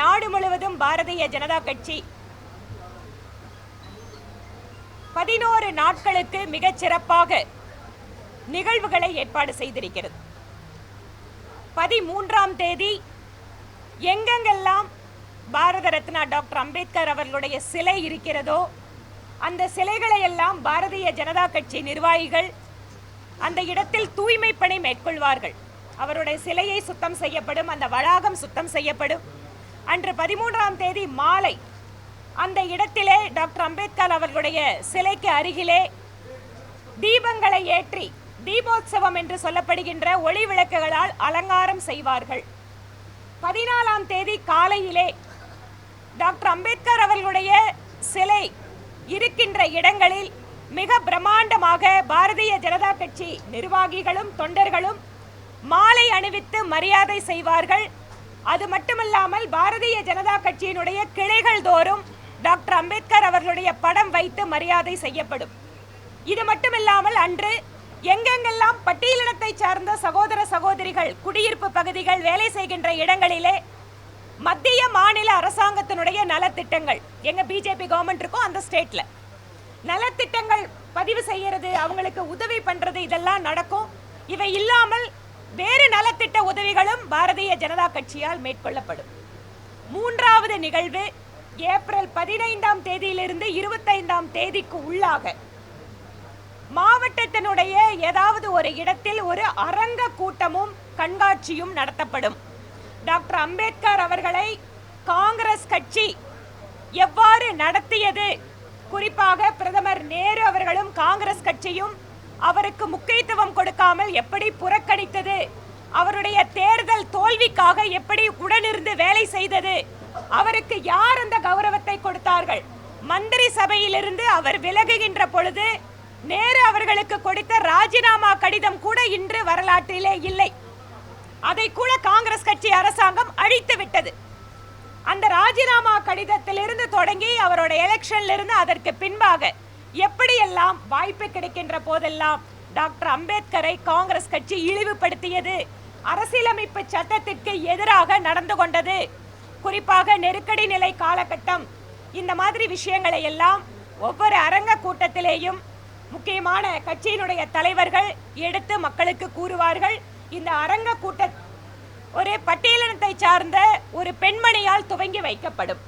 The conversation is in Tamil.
நாடு முழுவதும் பாரதிய ஜனதா கட்சி பதினோரு நாட்களுக்கு மிகச் சிறப்பாக நிகழ்வுகளை ஏற்பாடு செய்திருக்கிறது. பதிமூன்றாம் தேதி எங்கெங்கெல்லாம் பாரத ரத்னா டாக்டர் அம்பேத்கர் அவர்களுடைய சிலை இருக்கிறதோ அந்த சிலைகளை எல்லாம் பாரதிய ஜனதா கட்சி நிர்வாகிகள் அந்த இடத்தில் தூய்மை பணி மேற்கொள்வார்கள். அவருடைய சிலையை சுத்தம் செய்யப்படும் அந்த வளாகம் சுத்தம் செய்யப்படும். அன்று பதிமூன்றாம் தேதி மாலை அந்த இடத்திலே டாக்டர் அம்பேத்கர் அவர்களுடைய சிலைக்கு அருகிலே தீபங்களை ஏற்றி தீபோத்சவம் என்று சொல்லப்படுகின்ற ஒளி விளக்குகளால் அலங்காரம் செய்வார்கள். பதினாலாம் தேதி காலையிலே டாக்டர் அம்பேத்கர் அவர்களுடைய சிலை இருக்கின்ற இடங்களில் மிக பிரமாண்டமாக பாரதிய ஜனதா கட்சி நிர்வாகிகளும் தொண்டர்களும் மாலை அணிவித்து மரியாதை செய்வார்கள். அது மட்டுமல்லாமல் பாரதிய ஜனதா கட்சியினுடைய கிளைகள் தோறும் டாக்டர் அம்பேத்கர் அவர்களுடைய படம் வைத்து மரியாதை செய்யப்படும். இது மட்டுமில்லாமல் அன்று எங்கெங்கெல்லாம் பட்டியலினத்தை சார்ந்த சகோதர சகோதரிகள் குடியிருப்பு பகுதிகள் வேலை செய்கின்ற இடங்களிலே மத்திய மாநில அரசாங்கத்தினுடைய நலத்திட்டங்கள் எங்க பிஜேபி கவர்மெண்ட் இருக்கோ அந்த ஸ்டேட்ல நலத்திட்டங்கள் பதிவு செய்யறது அவங்களுக்கு உதவி பண்றது இதெல்லாம் நடக்கும். இவை இல்லாமல் வேறு நலத்திட்ட உதவிகளும் பாரதிய ஜனதா கட்சியால் மேற்கொள்ளப்படும். மூன்றாவது நிகழ்வு ஏப்ரல் பதினைந்தாம் தேதியிலிருந்து இருபத்தைந்தாம் தேதிக்கு உள்ளாக. மாவட்டத்தினுடைய ஏதாவது ஒரு இடத்தில் ஒரு அரங்க கூட்டமும் கண்காட்சியும் நடத்தப்படும். டாக்டர் அம்பேத்கர் அவர்களை காங்கிரஸ் கட்சி எவ்வாறு நடத்தியது? குறிப்பாக பிரதமர் நேரு அவர்களும் காங்கிரஸ் கட்சியும் அவருக்கு முக்கியத்துவம் கொடுக்காமல் எப்படி புறக்கணித்தது? அவருடைய தேர்தல் தோல்விக்காக எப்படி உடனிருந்து வேலை செய்தது? அவருக்கு யார் அந்த கௌரவத்தை கொடுத்தார்கள்? மந்திரி சபையிலிருந்து அவர் விலகுகின்ற பொழுது நேரு அவர்களுக்கு கொடுத்த ராஜினாமா கடிதம் கூட இன்று வரலாற்றிலே இல்லை. அதை கூட காங்கிரஸ் கட்சி அரசாங்கம் அழித்து விட்டது. அந்த ராஜினாமா கடிதத்திலிருந்து தொடங்கி அவரோட எலெக்ஷன்ல இருந்து அதற்கு பின்பாக எப்படியெல்லாம் வாய்ப்பு கிடைக்கின்ற போதெல்லாம் டாக்டர் அம்பேத்கரை காங்கிரஸ் கட்சி இழிவுபடுத்தியது? அரசியலமைப்பு சட்டத்திற்கு எதிராக நடந்து கொண்டது. குறிப்பாக நெருக்கடி நிலை காலகட்டம். இந்த மாதிரி விஷயங்களை எல்லாம் ஒவ்வொரு அரங்க கூட்டத்திலேயும் முக்கியமான கட்சியினுடைய தலைவர்கள் எடுத்து மக்களுக்கு கூறுவார்கள். இந்த அரங்க கூட்ட ஒரு பட்டியலினத்தை சார்ந்த ஒரு பெண்மணியால் துவங்கி வைக்கப்படும்.